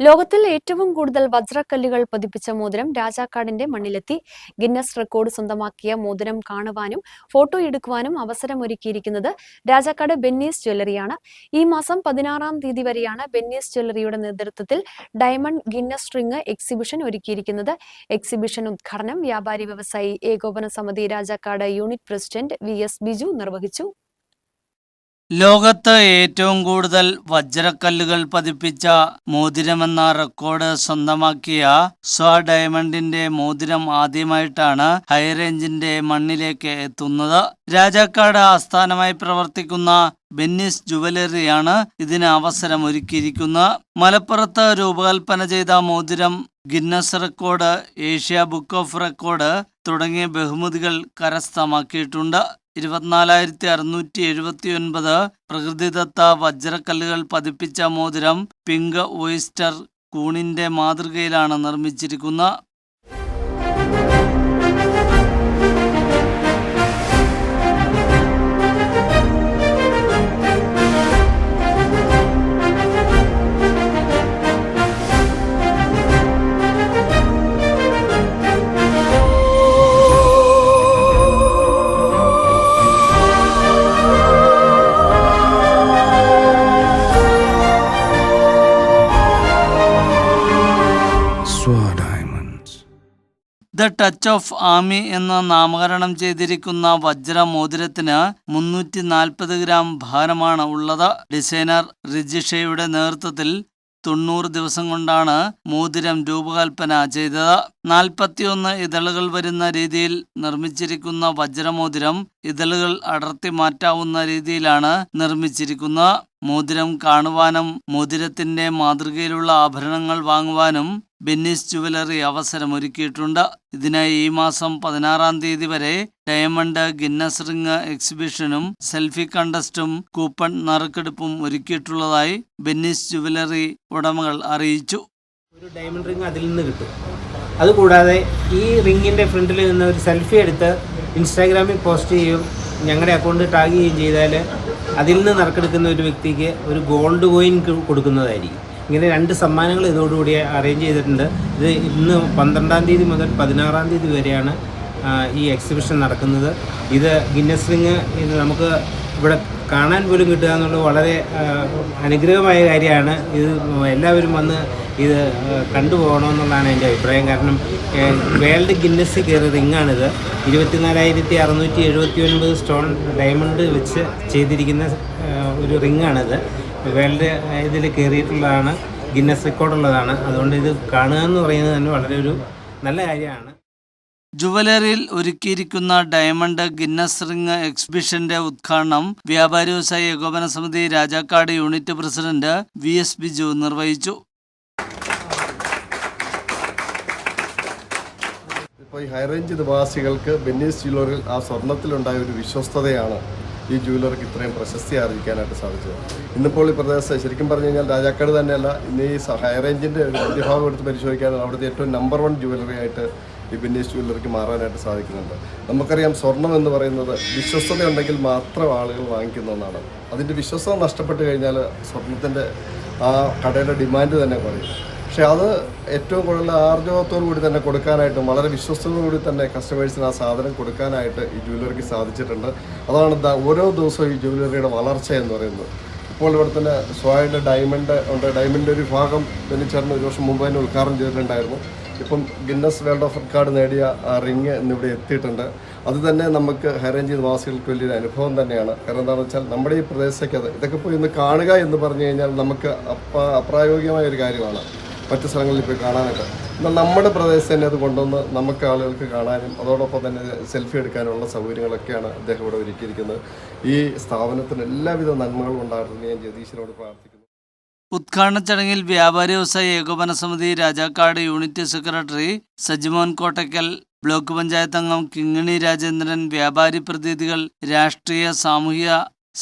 ലോകത്തിൽ ഏറ്റവും കൂടുതൽ വജ്രക്കല്ലുകൾ പതിപ്പിച്ച മോതിരം രാജാക്കാടിന്റെ മണ്ണിലെത്തി. ഗിന്നസ് റെക്കോർഡ് സ്വന്തമാക്കിയ മോതിരം കാണുവാനും ഫോട്ടോ എടുക്കുവാനും അവസരമൊരുക്കിയിരിക്കുന്നത് രാജാക്കാട് ബെന്നീസ് ജ്വല്ലറിയാണ്. ഈ മാസം പതിനാറാം തീയതി വരെയാണ് ബെന്നീസ് ജ്വല്ലറിയുടെ നേതൃത്വത്തിൽ ഡയമണ്ട് ഗിന്നസ് റിംഗ് എക്സിബിഷൻ ഒരുക്കിയിരിക്കുന്നത്. എക്സിബിഷൻ ഉദ്ഘാടനം വ്യാപാരി വ്യവസായി ഏകോപന സമിതി Rajakkad unit president V S Biju നിർവഹിച്ചു. ലോകത്ത് ഏറ്റവും കൂടുതൽ വജ്രക്കല്ലുകൾ പതിപ്പിച്ച മോതിരമെന്ന റെക്കോർഡ് സ്വന്തമാക്കിയ സ്വ ഡയമണ്ടിന്റെ മോതിരം ആദ്യമായിട്ടാണ് ഹൈറേഞ്ചിന്റെ മണ്ണിലേക്ക് എത്തുന്നത്. രാജാക്കാട് ആസ്ഥാനമായി പ്രവർത്തിക്കുന്ന ബെന്നിസ് ജുവലറിയാണ് ഇതിന് അവസരമൊരുക്കിയിരിക്കുന്നത്. മലപ്പുറത്ത് രൂപകൽപ്പന ചെയ്ത മോതിരം Guinness record Asia book of record തുടങ്ങിയ ബഹുമതികൾ കരസ്ഥമാക്കിയിട്ടുണ്ട്. ഇരുപത്തിനാലായിരത്തി അറുന്നൂറ്റി എഴുപത്തി ഒൻപത് പ്രകൃതിദത്ത വജ്രക്കല്ലുകൾ പതിപ്പിച്ച മോതിരം പിങ്ക് ഓയിസ്റ്റർ കൂണിന്റെ മാതൃകയിലാണ് നിർമ്മിച്ചിരിക്കുന്നത് ദ ടച്ച് ഓഫ് ആമി എന്ന് നാമകരണം ചെയ്തിരിക്കുന്ന വജ്ര മോതിരത്തിന് മുന്നൂറ്റി നാൽപ്പത് ഗ്രാം ഭാരമാണ് ഉള്ളത്. ഡിസൈനർ റിജിഷയുടെ നേതൃത്വത്തിൽ തൊണ്ണൂറ് ദിവസം കൊണ്ടാണ് മോതിരം രൂപകൽപ്പന ചെയ്തത്. നാൽപ്പത്തിയൊന്ന് ഇതളുകൾ വരുന്ന രീതിയിൽ നിർമ്മിച്ചിരിക്കുന്ന വജ്രമോതിരം ഇതളുകൾ അടർത്തി മാറ്റാവുന്ന രീതിയിലാണ് നിർമ്മിച്ചിരിക്കുന്നത്. മോതിരം കാണുവാനും മോതിരത്തിന്റെ മാതൃകയിലുള്ള ആഭരണങ്ങൾ വാങ്ങുവാനും ബെന്നിസ് ജുവലറി അവസരമൊരുക്കിയിട്ടുണ്ട് ഇതിനായി ഈ മാസം പതിനാറാം തീയതി വരെ ഡയമണ്ട് ഗിന്നസ് റിംഗ് എക്സിബിഷനും സെൽഫി കണ്ടസ്റ്റും കൂപ്പൺ നറുക്കെടുപ്പും ഒരുക്കിയിട്ടുള്ളതായി ബെന്നീസ് ജുവലറി ഉടമകൾ അറിയിച്ചു. ഒരു ഡയമണ്ട് റിംഗ് അതിൽ നിന്ന് കിട്ടും. അതുകൂടാതെ ഈ റിങ്ങിന്റെ ഫ്രണ്ടിൽ നിന്ന് ഒരു സെൽഫി എടുത്ത് ഇൻസ്റ്റാഗ്രാമിൽ പോസ്റ്റ് ചെയ്യും ഞങ്ങളുടെ അക്കൗണ്ട് ടാഗ് ചെയ്യുകയും ചെയ്താൽ അതിൽ നിന്ന് നറുക്കെടുക്കുന്ന ഒരു വ്യക്തിക്ക് ഒരു ഗോൾഡ് കോയിൻ കൊടുക്കുന്നതായിരിക്കും. ഇങ്ങനെ രണ്ട് സമ്മാനങ്ങൾ ഇതോടുകൂടി അറേഞ്ച് ചെയ്തിട്ടുണ്ട്. ഇത് ഇന്ന് പന്ത്രണ്ടാം തീയതി മുതൽ പതിനാറാം തീയതി വരെയാണ് ഈ എക്സിബിഷൻ നടക്കുന്നത്. ഇത് ഗിന്നസ് റിങ് ഇത് നമുക്ക് ഇവിടെ കാണാൻ പോലും കിട്ടുക എന്നുള്ളത് വളരെ അനുഗ്രഹമായ കാര്യമാണ്. ഇത് എല്ലാവരും വന്ന് ഇത് കണ്ടുപോകണമെന്നുള്ളതാണ് എന്റെ അഭിപ്രായം. കാരണം വേൾഡ് ഗിന്നസ് കയറിയ റിങ്ങാണിത് ഇരുപത്തിനാലായിരത്തി അറുന്നൂറ്റി എഴുപത്തി ഒൻപത് സ്റ്റോൺ ഡയമണ്ട് വെച്ച് ചെയ്തിരിക്കുന്ന ഒരു റിങ്ങാണിത് വേൾഡ് ഇതിൽ കയറിയിട്ടുള്ളതാണ് ഗിന്നസ് റെക്കോർഡുള്ളതാണ് അതുകൊണ്ട് ഇത് കാണുക എന്ന് പറയുന്നത് തന്നെ വളരെ ഒരു നല്ല കാര്യമാണ്. ജുവലറിയിൽ ഒരുക്കിയിരിക്കുന്ന ഡയമണ്ട് ഗിന്നസ് റിംഗ് എക്സിബിഷന്റെ ഉദ്ഘാടനം വ്യാപാരി വ്യവസായ ഏകോപന സമിതി Rajakkad unit president V S Biju നിർവഹിച്ചു. ഇപ്പോൾ ഈ ഹൈറേഞ്ച് നിവാസികൾക്ക് ബെന്നീസ് ജുവലറിൽ ആ സ്വർണത്തിലുണ്ടായ ഒരു വിശ്വസ്തതയാണ് ഈ ജ്വല്ലറിക്ക് ഇത്രയും പ്രശസ്തി ആർജിക്കാനായിട്ട് സാധിച്ചത്. ഇന്നിപ്പോൾ ഈ പ്രദേശത്ത് ശരിക്കും പറഞ്ഞു കഴിഞ്ഞാൽ രാജാക്കാട് തന്നെയല്ല ഇന്ന് ഈ സ- ഹൈറേഞ്ചിന്റെ ഒരു എടുത്ത് പരിശോധിക്കുകയാണെങ്കിൽ അവിടുത്തെ ഏറ്റവും നമ്പർ വൺ ജ്വല്ലറി ആയിട്ട് ഈ ബിന്നീഷ് ജ്വല്ലറിക്ക് മാറാനായിട്ട് സാധിക്കുന്നുണ്ട്. നമുക്കറിയാം സ്വർണം എന്ന് പറയുന്നത് വിശ്വസ്തത ഉണ്ടെങ്കിൽ മാത്രം ആളുകൾ വാങ്ങിക്കുന്ന ഒന്നാണ്. അതിന്റെ വിശ്വസ്തത നഷ്ടപ്പെട്ട് കഴിഞ്ഞാൽ സ്വർണത്തിന്റെ ആ കടയുടെ ഡിമാൻഡ് തന്നെ കുറയും. പക്ഷെ അത് ഏറ്റവും കൂടുതൽ ആർജവത്തോടു കൂടി തന്നെ കൊടുക്കാനായിട്ടും വളരെ വിശ്വസ്തയോടുകൂടി തന്നെ കസ്റ്റമേഴ്സിന് ആ സാധനം കൊടുക്കാനായിട്ട് ഈ ജ്വല്ലറിക്ക് സാധിച്ചിട്ടുണ്ട്. അതാണ് ഓരോ ദിവസവും ഈ ജ്വല്ലറിയുടെ വളർച്ച എന്ന് പറയുന്നത്. ഇപ്പോൾ ഇവിടെ തന്നെ സ്വായുടെ ഡയമണ്ട് ഉണ്ട്. ഡയമണ്ടിന്റെ ഒരു ഭാഗം ബെന്നിച്ചേർന്ന് ഒരു വർഷം മുമ്പ് തന്നെ ഉദ്ഘാടനം ചെയ്തിട്ടുണ്ടായിരുന്നു. ഇപ്പം ഗിന്നസ് വേൾഡ് ഓഫ് റെക്കോർഡ് നേടിയ ആ റിങ് ഇന്നിവിടെ എത്തിയിട്ടുണ്ട്. അത് തന്നെ നമുക്ക് ഹൈറേഞ്ച് നിവാസികൾക്ക് വലിയൊരു അനുഭവം തന്നെയാണ്. കാരണം എന്താണെന്ന് വെച്ചാൽ നമ്മുടെ ഈ പ്രദേശത്തേക്ക് അത് ഇതൊക്കെ പോയി ഇന്ന് കാണുക എന്ന് പറഞ്ഞു കഴിഞ്ഞാൽ നമുക്ക് അപ്രായോഗികമായ ഒരു കാര്യമാണ്. മറ്റു സ്ഥലങ്ങളിൽ പോയി കാണാനായിട്ട് എന്നാൽ നമ്മുടെ പ്രദേശത്ത് തന്നെ അത് കൊണ്ടുവന്ന് നമുക്ക് ആളുകൾക്ക് കാണാനും അതോടൊപ്പം തന്നെ സെൽഫി എടുക്കാനുള്ള സൗകര്യങ്ങളൊക്കെയാണ് അദ്ദേഹം ഇവിടെ ഒരുക്കിയിരിക്കുന്നത്. ഈ സ്ഥാപനത്തിന് എല്ലാവിധ നന്മകളും ഉണ്ടാകട്ടെ ഞാൻ ജഗദീശനോട് പ്രാർത്ഥിക്കുന്നു. ഉദ്ഘാടന ചടങ്ങിൽ വ്യാപാരി വ്യവസായ ഏകോപന സമിതി Rajakkad unit secretary Sajimon Kottakkal block panchayat അംഗം കിങ്ങിണി രാജേന്ദ്രൻ വ്യാപാരി പ്രതിനിധികൾ രാഷ്ട്രീയ സാമൂഹ്യ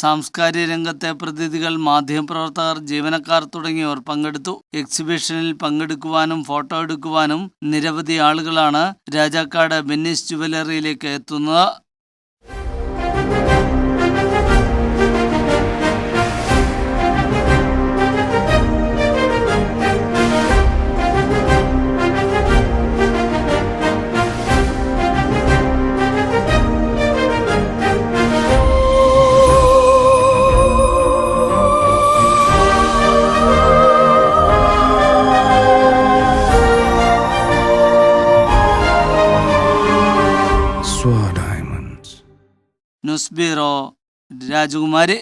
സാംസ്കാരിക രംഗത്തെ പ്രതിനിധികൾ മാധ്യമപ്രവർത്തകർ ജീവനക്കാർ തുടങ്ങിയവർ പങ്കെടുത്തു. എക്സിബിഷനിൽ പങ്കെടുക്കുവാനും ഫോട്ടോ എടുക്കുവാനും നിരവധി ആളുകളാണ് രാജാക്കാട് ബെന്നിസ് ജുവലറിയിലേക്ക് എത്തുന്നത്. രാജകുമാരി